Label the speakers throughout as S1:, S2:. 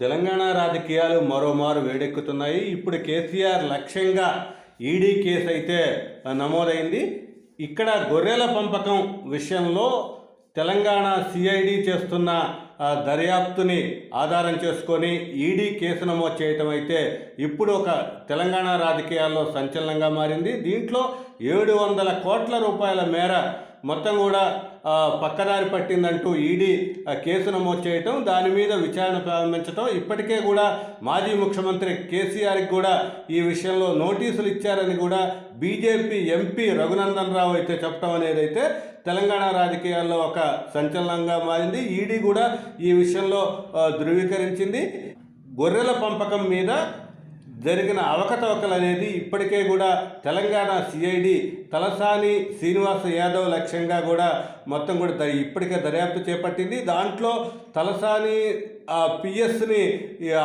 S1: తెలంగాణ రాజకీయాలు మరోమారు వేడెక్కుతున్నాయి. ఇప్పుడు కేసీఆర్ లక్ష్యంగా ఈడీ కేసు అయితే నమోదైంది. ఇక్కడ గొర్రెల పంపకం విషయంలో తెలంగాణ సిఐడి చేస్తున్న దర్యాప్తుని ఆధారం చేసుకొని ఈడీ కేసు నమోదు చేయటం అయితే ఇప్పుడు ఒక తెలంగాణ రాజకీయాల్లో సంచలనంగా మారింది. దీంట్లో ఏడు వందల కోట్ల రూపాయల మేర మొత్తం కూడా పక్కదారి పట్టిందంటూ ఈడీ కేసు నమోదు చేయటం దాని మీద విచారణ ప్రారంభించటం. ఇప్పటికే కూడా మాజీ ముఖ్యమంత్రి కేసీఆర్కి కూడా ఈ విషయంలో నోటీసులు ఇచ్చారని కూడా బీజేపీ ఎంపీ రఘునందన్ రావు అయితే చెప్పడం అనేది అయితే తెలంగాణ రాజకీయాల్లో ఒక సంచలనంగా మారింది. ఈడీ కూడా ఈ విషయంలో ధృవీకరించింది. గొర్రెల పెంపకం మీద జరిగిన అవకతవకలు అనేది ఇప్పటికే కూడా తెలంగాణ సిఐడి తలసాని శ్రీనివాస యాదవ్ లక్ష్యంగా కూడా మొత్తం కూడా ద- ఇప్పటికే దర్యాప్తు చేపట్టింది. దాంట్లో తలసాని పిఎస్ని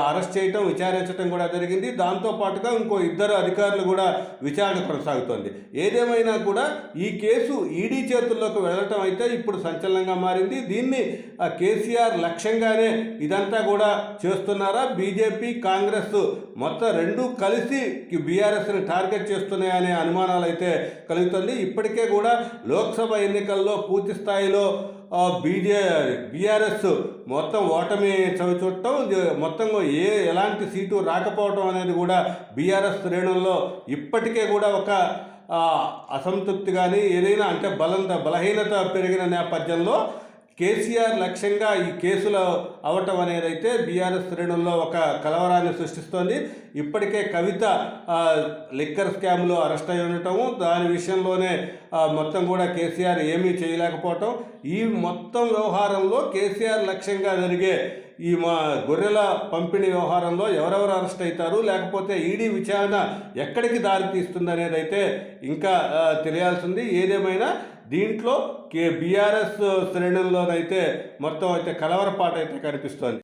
S1: అరెస్ట్ చేయటం విచారించడం కూడా జరిగింది. దాంతో పాటుగా ఇంకో ఇద్దరు అధికారులు కూడా విచారణ కొనసాగుతోంది. ఏదేమైనా కూడా ఈ కేసు ఈడీ చేతుల్లోకి వెళ్ళటం అయితే ఇప్పుడు సంచలనంగా మారింది. దీన్ని ఆ, కేసీఆర్ లక్ష్యంగానే ఇదంతా కూడా చేస్తున్నారా? బీజేపీ కాంగ్రెస్ మొత్తం రెండు కలిసి బీఆర్ఎస్ని టార్గెట్ చేస్తున్నాయనే అనుమానాలు అయితే కలుగుతుంది. ఇప్పటికే కూడా లోక్సభ ఎన్నికల్లో పూర్తి స్థాయిలో బీజే బీఆర్ఎస్ మొత్తం ఓటమి చవి చూడటం మొత్తం ఏ ఎలాంటి సీటు రాకపోవడం అనేది కూడా బీఆర్ఎస్ శ్రేణుల్లో ఇప్పటికే కూడా ఒక అసంతృప్తి కానీ ఏదైనా అంటే బలంత బలహీనత పెరిగిన నేపథ్యంలో కేసీఆర్ లక్ష్యంగా ఈ కేసులో అవటం అనేది అయితే బీఆర్ఎస్ శ్రేణుల్లో ఒక కలవరాన్ని సృష్టిస్తోంది. ఇప్పటికే కవిత లిక్కర్ స్కామ్లో అరెస్ట్ అయి ఉండటము దాని విషయంలోనే మొత్తం కూడా కేసీఆర్ ఏమీ చేయలేకపోవటం. ఈ మొత్తం వ్యవహారంలో కేసీఆర్ లక్ష్యంగా జరిగే ఈ మా గొర్రెల పంపిణీ వ్యవహారంలో ఎవరెవరు అరెస్ట్ అవుతారు? లేకపోతే ఈడీ విచారణ ఎక్కడికి దారి తీస్తుంది అనేది అయితే ఇంకా తెలియాల్సింది. ఏదేమైనా దీంట్లో కే బీఆర్ఎస్ శ్రేణుల్లోనైతే మొత్తం అయితే కలవరపాటు అయితే కనిపిస్తోంది.